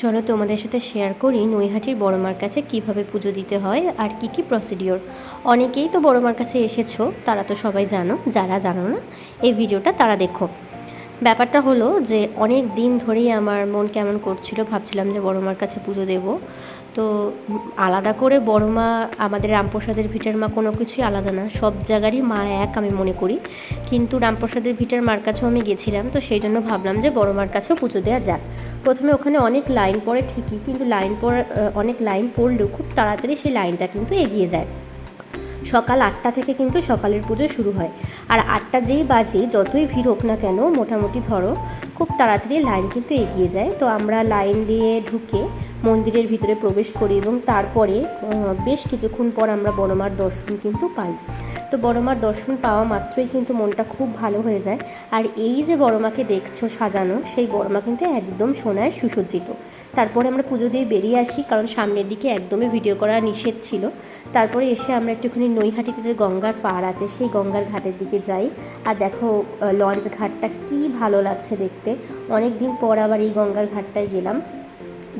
চলো তোমাদের সাথে শেয়ার করি নৈহাটির বড়মার কাছে কীভাবে পুজো দিতে হয় আর কি কি প্রসিডিওর অনেকেই তো বড়মার কাছে এসেছ, তারা তো সবাই জানো, যারা জানো না, এই ভিডিওটা তারা দেখো। ব্যাপারটা হলো যে অনেক দিন ধরেই আমার মন কেমন করছিল, ভাবছিলাম যে বড়মার কাছে পুজো দেব। তো আলাদা করে বড়মা আমাদের রামপ্রসাদের ভিটার মা কোনো কিছুই আলাদা না, সব জায়গারই মা এক আমি মনে করি। কিন্তু রামপ্রসাদের ভিটার মার কাছেও আমি গেছিলাম, তো সেই জন্য ভাবলাম যে বড় মার কাছেও পুজো দেওয়া যাক। প্রথমে ওখানে অনেক লাইন পড়ে ঠিকই, কিন্তু লাইন পড়ে, অনেক লাইন পড়লেও খুব তাড়াতাড়ি সেই লাইনটা কিন্তু এগিয়ে যায়। সকাল আটটা থেকে কিন্তু সকালের পুজো শুরু হয়। আর আটটা যেই বাজে, যতই ভিড় হোক না কেন, মোটামুটি ধরো, খুব তাড়াতাড়ি লাইন কিন্তু এগিয়ে যায়। তো আমরা লাইন দিয়ে ঢুকে মন্দিরের ভিতরে প্রবেশ করি এবং তারপরে বেশ কিছুক্ষণ পর আমরা বড়মার দর্শন কিন্তু পাই। তো বড়মার দর্শন পাওয়া মাত্রই কিন্তু মনটা খুব ভালো হয়ে যায়। আর এই যে বড়মাকে দেখছ সাজানো, সেই বড়মা কিন্তু একদম সোনায় সুসজ্জিত। তারপরে আমরা পুজো দিয়ে বেরিয়ে আসি, কারণ সামনের দিকে একদমই ভিডিও করা নিষেধ ছিল। তারপরে এসে আমরা একটুখানি নৈহাটিতে যে গঙ্গার পাড় আছে, সেই গঙ্গার ঘাটের দিকে যাই। আর দেখো লঞ্চ ঘাটটা কি ভালো লাগছে দেখতে। অনেক দিন পর আবার এই গঙ্গার ঘাটটায় গেলাম।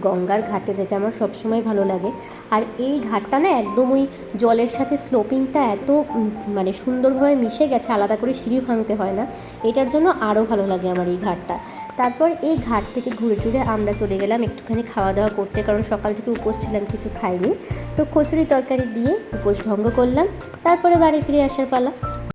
গঙ্গার ঘাটে যেতে আমার সবসময় ভালো লাগে। আর এই ঘাটটা না একদম ওই জলের সাথে স্লোপিংটা এত মানে সুন্দরভাবে মিশে গেছে, আলাদা করে সিঁড়ি ভাঙতে হয় না। এটার জন্য আরও ভালো লাগে আমার এই ঘাটটা। তারপর এই ঘাট থেকে ঘুরে টুরে আমরা চলে গেলাম একটুখানি খাওয়া দাওয়া করতে, কারণ সকাল থেকে উপোস ছিলাম, কিছু খাইনি। তো কচুরি তরকারি দিয়ে উপোস ভঙ্গ করলাম। তারপরে বাড়ি ফিরে আসার পালা।